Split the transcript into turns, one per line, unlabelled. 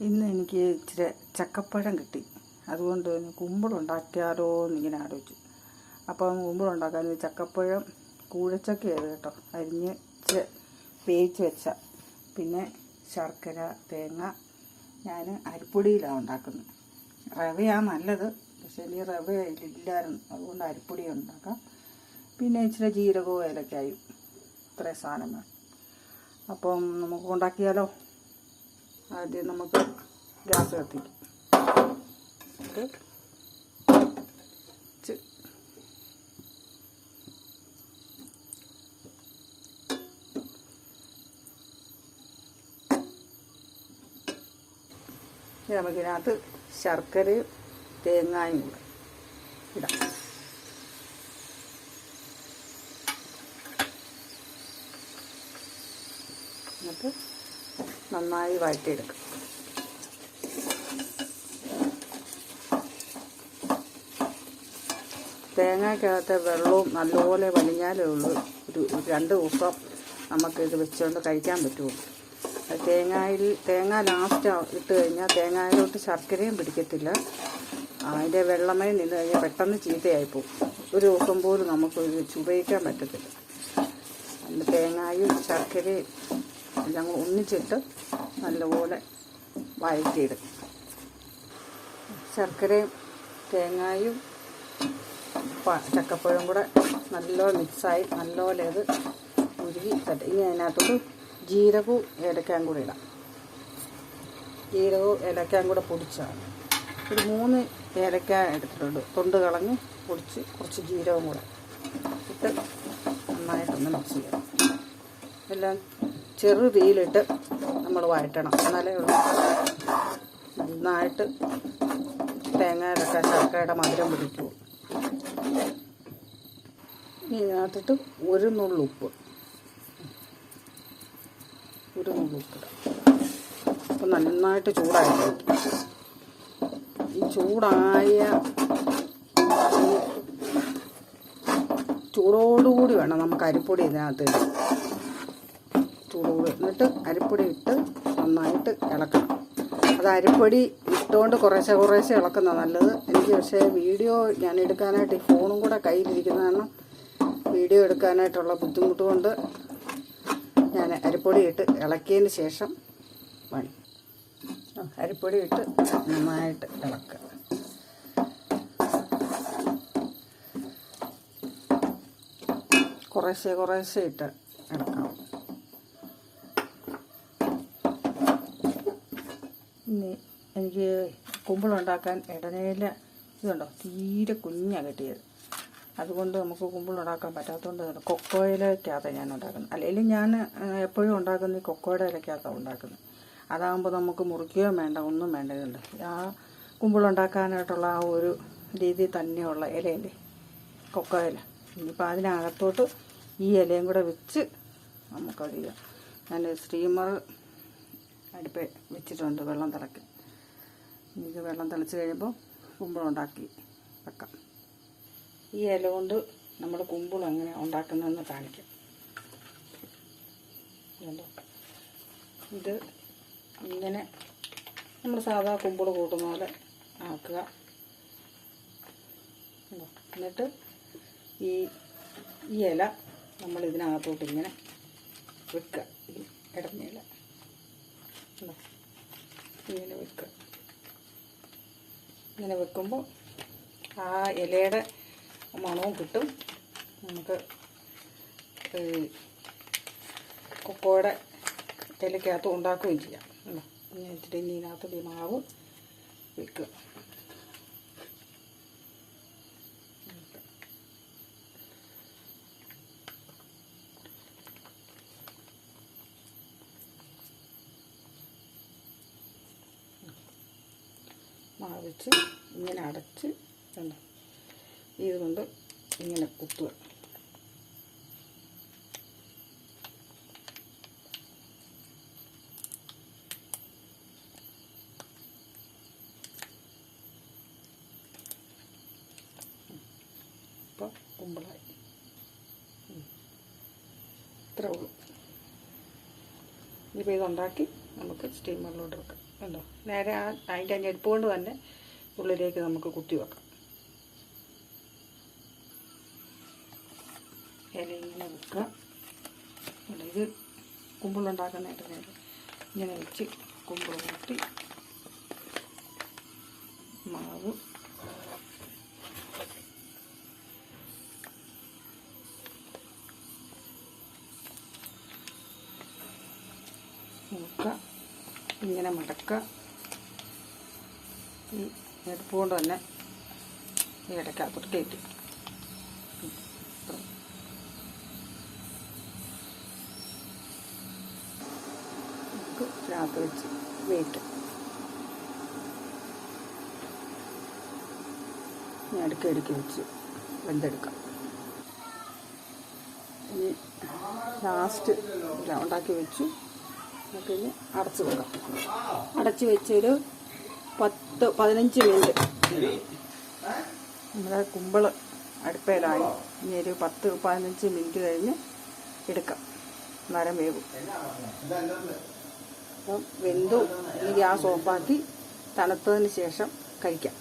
ഇന്ന് എനിക്ക് ഇച്ചിരി ചക്കപ്പഴം കിട്ടി. അതുകൊണ്ട് കുമ്പിളുണ്ടാക്കിയാലോ എന്നിങ്ങനെ ആലോചിച്ചു. അപ്പം കുമ്പിളുണ്ടാക്കാൻ ചക്കപ്പഴം കൂഴച്ചക്കയത് കേട്ടോ? അരിഞ്ഞ് ഇച്ചിരി വേവിച്ച് വെച്ച. പിന്നെ ശർക്കര തേങ്ങ. ഞാൻ അരിപ്പൊടിയിലാണ് ഉണ്ടാക്കുന്നത്. റവയാണ് നല്ലത്. പക്ഷേ എനിക്ക് റവ ഇല്ലായിരുന്നു. അതുകൊണ്ട് അരിപ്പൊടി ഉണ്ടാക്കാം. പിന്നെ ഇച്ചിരി ജീരകവും ഏലക്കായും. ഇത്രയും സാധനങ്ങൾ. അപ്പം നമുക്ക് ഉണ്ടാക്കിയാലോ? ആദ്യം നമുക്ക് ഗ്യാസ് കത്തിക്കും. നമുക്കിതിനകത്ത് ശർക്കരയും തേങ്ങായും കൂടെ ഇടാം. എന്നിട്ട് നന്നായി വഴറ്റിയെടുക്കും. തേങ്ങയ്ക്കകത്തെ വെള്ളവും നല്ലപോലെ വലിഞ്ഞാലേ ഉള്ളൂ. ഒരു രണ്ട് ദിവസം നമുക്കിത് വെച്ചുകൊണ്ട് കഴിക്കാൻ അത് തേങ്ങയിൽ തേങ്ങ ലാസ്റ്റ് ഇട്ട് കഴിഞ്ഞാൽ തേങ്ങയിലോട്ട് ശർക്കരയും പിടിക്കത്തില്ല. അതിന്റെ വെള്ളമേ നിന്ന് കഴിഞ്ഞാൽ പെട്ടെന്ന് ചീത്തയായി പോകും. ഒരു ദിവസം പോലും നമുക്ക് ഉപയോഗിക്കാൻ പറ്റത്തില്ല. തേങ്ങയും ശർക്കരയും കൂടെ ഒന്നിച്ചിട്ട് നല്ലപോലെ വഴറ്റിയിടും. ശർക്കരയും തേങ്ങയും ചക്കപ്പഴവും ചക്കപ്പഴം കൂടെ നല്ലോണം മിക്സായി നല്ലപോലെ അത് ഉരുകി തട്ട് ഇനി അതിനകത്തോട്ട് ജീരകവും ഏലക്കയും കൂടെ ഇടാം. ജീരകവും ഏലക്കയും കൂടെ പൊടിച്ചാണ് ഒരു മൂന്ന് ഏലക്ക എടുത്തിട്ടുണ്ട്. തൊണ്ട് കളഞ്ഞ് പൊടിച്ച് കുറച്ച് ജീരകവും കൂടെ ഇട്ട് നന്നായിട്ടൊന്ന് മിക്സ് ചെയ്യണം എല്ലാം ചെറു തീയിലിട്ട് നമ്മൾ വഴറ്റണം. എന്നാലേ നന്നായിട്ട് തേങ്ങയിലൊക്കെ ശർക്കരയുടെ മധുരം പിടിക്കൂ. ഇതിനകത്തിട്ട് ഒരു നുള്ളുപ്പ് ഒരു നുള്ളുപ്പ് അപ്പം നന്നായിട്ട് ചൂടായിട്ട് ഈ ചൂടായ ചൂടോടുകൂടി വേണം നമുക്ക് അരിപ്പൊടി ഇതിനകത്ത് ചൂടോട് എന്നിട്ട് അരിപ്പൊടി ഇട്ട് നന്നായിട്ട് ഇളക്കണം. അത് അരിപ്പൊടി ഇട്ടുകൊണ്ട് കുറേശ്ശെ കുറേശ്ശെ ഇളക്കുന്ന നല്ലത്. എനിക്ക് പക്ഷേ വീഡിയോ ഞാൻ എടുക്കാനായിട്ട് ഈ ഫോണും കൂടെ കയ്യിലിരിക്കുന്ന കാരണം വീഡിയോ എടുക്കാനായിട്ടുള്ള ബുദ്ധിമുട്ട് കൊണ്ട് ഞാൻ അരിപ്പൊടി ഇട്ട് ഇളക്കിയതിന് ശേഷം മണി അരിപ്പൊടി ഇട്ട് നന്നായിട്ട് ഇളക്കുക. കുറേശ്ശെ കുറേശ്ശെ ഇട്ട് ഇനി എനിക്ക് കുമ്പിളുണ്ടാക്കാൻ ഇടനേല ഇതുണ്ടോ? തീരെ കുഞ്ഞാണ് കിട്ടിയത്. അതുകൊണ്ട് നമുക്ക് കുമ്പിളുണ്ടാക്കാൻ പറ്റാത്തതുകൊണ്ട് കൊക്കോയിലക്കകത്താണ് ഞാൻ ഉണ്ടാക്കുന്നത്. അല്ലെങ്കിൽ ഞാൻ എപ്പോഴും ഉണ്ടാക്കുന്ന ഈ കൊക്കോയുടെ ഇലക്കകത്താണ് ഉണ്ടാക്കുന്നത്. അതാകുമ്പോൾ നമുക്ക് മുറിക്കുകയോ വേണ്ട ഒന്നും വേണ്ട ഇതുണ്ട്. ആ കുമ്പിളുണ്ടാക്കാനായിട്ടുള്ള ആ ഒരു രീതി തന്നെയുള്ള ഇലയല്ലേ? കൊക്കോ ഇല. ഇനിയിപ്പോൾ അതിനകത്തോട്ട് ഈ ഇലയും കൂടെ വെച്ച് നമുക്കത് ചെയ്യാം. ഞാൻ സ്റ്റീമർ അടുപ്പ് വെച്ചിട്ടുണ്ട് വെള്ളം തിളക്കി എനിക്ക് വെള്ളം തിളച്ച് കഴിയുമ്പോൾ കുമ്പിളുണ്ടാക്കി വെക്കാം ഈ ഇല കൊണ്ട് നമ്മൾ കുമ്പിൾ എങ്ങനെ ഉണ്ടാക്കുന്നതെന്ന് കാണിക്കാം? ഇത് ഇങ്ങനെ നമ്മൾ സാധാ കുമ്പിൾ കൂട്ടുന്ന പോലെ ആക്കുക? എന്നിട്ട് ഈ ഈ ഇല നമ്മൾ ഇതിനകത്തോട്ട് ഇങ്ങനെ വെക്കുക ഈ ഇടഞ്ഞ ഇല? ഇങ്ങനെ വെക്കുക ഇങ്ങനെ വെക്കുമ്പോൾ ആ ഇലയുടെ മണവും കിട്ടും. നമുക്ക് കൊക്കോയുടെ ഇലക്കകത്ത് ഉണ്ടാക്കുകയും ചെയ്യാം. ഇങ്ങനെ വെച്ചിട്ട് ഇനി ഇതിനകത്ത് മാവ് വെക്കുക മാവ് ഇങ്ങനെ അടച്ച് കണ്ടോ? ഇതുകൊണ്ട് ഇങ്ങനെ കുത്തുക. ഇപ്പോൾ കുമ്പളായി. ഇത്രേ ഉള്ളൂ. ഇനിയിപ്പോൾ ഇതുണ്ടാക്കി നമുക്ക് സ്റ്റീമറിലോട്ട് വെക്കാം. കണ്ടോ? നേരെ ആ അതിന്റെ ഞെടുപ്പ് കൊണ്ട് തന്നെ ഉള്ളിലേക്ക് നമുക്ക് കുത്തി വെക്കാം. ഇല ഇങ്ങനെ വെക്കുക. ഇത് കുമ്പിളുണ്ടാക്കുന്നതിന്റെ നേരെ ഇങ്ങനെ വെച്ച് കുമ്പിൾ കൂട്ടി മാവ് ഇങ്ങനെ മടക്കുക. ഈ എടുപ്പ് കൊണ്ട് തന്നെ ഈ ഇടയ്ക്കകത്തോട്ട് കയറ്റി. ഇതിനകത്ത് വെച്ച് വേവിക്കാം ഇനി അടുക്കി അടുക്കി വെച്ച് വെന്തെടുക്കാം. ഇനി ലാസ്റ്റ് ഉണ്ടാക്കി വെച്ചു. നമുക്ക് അടച്ചു വെക്കാം. അടച്ചു വെച്ചൊരു പത്ത് പതിനഞ്ച് മിനിറ്റ്. നമ്മുടെ കുമ്പൾ അടുപ്പയിലായി ഇനി ഒരു പത്ത് പതിനഞ്ച് മിനിറ്റ് കഴിഞ്ഞ് എടുക്കാം. നരം വേവും. അപ്പം വെന്തു. ഇനി ഗ്യാസ് ഓഫാക്കി തണുത്തതിന് ശേഷം കഴിക്കാം.